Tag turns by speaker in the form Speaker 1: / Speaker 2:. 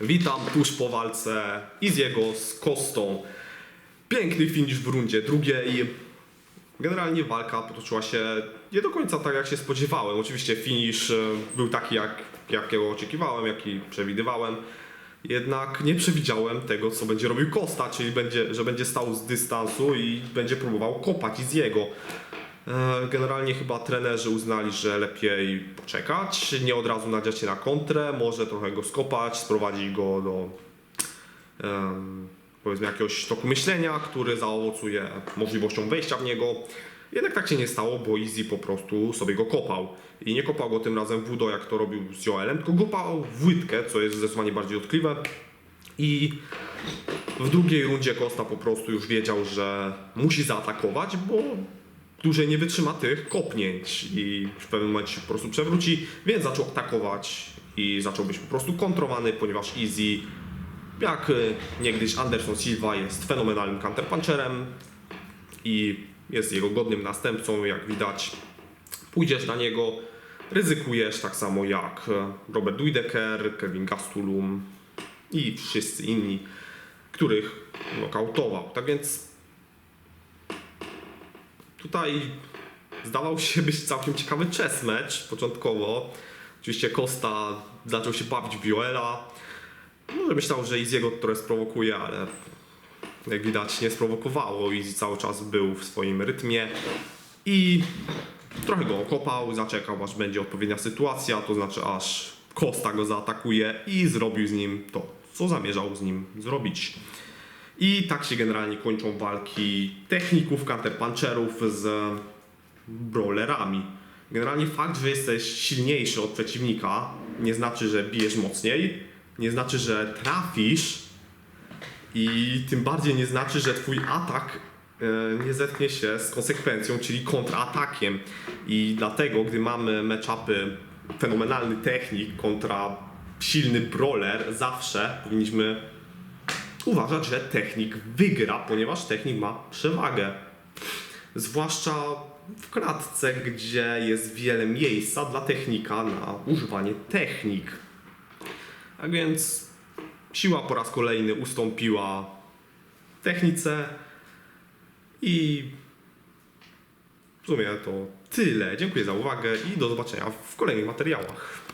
Speaker 1: Witam tuż po walce Iziego z Kostą. Piękny finish w rundzie drugiej. Generalnie walka potoczyła się nie do końca tak, jak się spodziewałem. Oczywiście finish e, był taki, jak, jakiego oczekiwałem, jaki przewidywałem. Jednak nie przewidziałem tego, co będzie robił Costa, czyli będzie, że będzie stał z dystansu i będzie próbował kopać Iziego. E, Generalnie chyba trenerzy uznali, że lepiej poczekać, nie od razu nadziać się na kontrę, może trochę go skopać, sprowadzić go do powiedzmy jakiegoś toku myślenia, który zaowocuje możliwością wejścia w niego. Jednak tak się nie stało, bo Easy po prostu sobie go kopał. I nie kopał go tym razem w udo, jak to robił z Joelem, tylko kopał w łydkę, co jest zdecydowanie bardziej dotkliwe. I w drugiej rundzie Costa po prostu już wiedział, że musi zaatakować, bo dłużej nie wytrzyma tych kopnięć i w pewnym momencie się po prostu przewróci, więc zaczął atakować i zaczął być po prostu kontrowany, ponieważ Easy, jak y, niegdyś Anderson Silva, jest fenomenalnym counterpuncherem i jest jego godnym następcą, jak widać. Pójdziesz na niego, ryzykujesz tak samo jak e, Robert Duideker, Kevin Gastelum i wszyscy inni, których nokautował. Tak więc Tutaj zdawał się być całkiem ciekawy chess match początkowo. Oczywiście Costa zaczął się bawić w Joela. Może myślał, że Easy'ego trochę sprowokuje, ale jak widać nie sprowokowało. Easy cały czas był w swoim rytmie i trochę go okopał, zaczekał aż będzie odpowiednia sytuacja, to znaczy aż Costa go zaatakuje i zrobił z nim to, co zamierzał z nim zrobić. I tak się generalnie kończą walki techników, counterpuncherów z brawlerami. Generalnie fakt, że jesteś silniejszy od przeciwnika, nie znaczy, że bijesz mocniej, nie znaczy, że trafisz i tym bardziej nie znaczy, że twój atak e, nie zetknie się z konsekwencją, czyli kontratakiem. I dlatego, gdy mamy matchupy fenomenalny technik kontra silny brawler, zawsze powinniśmy uważać, że technik wygra, ponieważ technik ma przewagę. Zwłaszcza w klatce, gdzie jest wiele miejsca dla technika na używanie technik. Tak więc siła po raz kolejny ustąpiła technice i w sumie to tyle. Dziękuję za uwagę i do zobaczenia w kolejnych materiałach.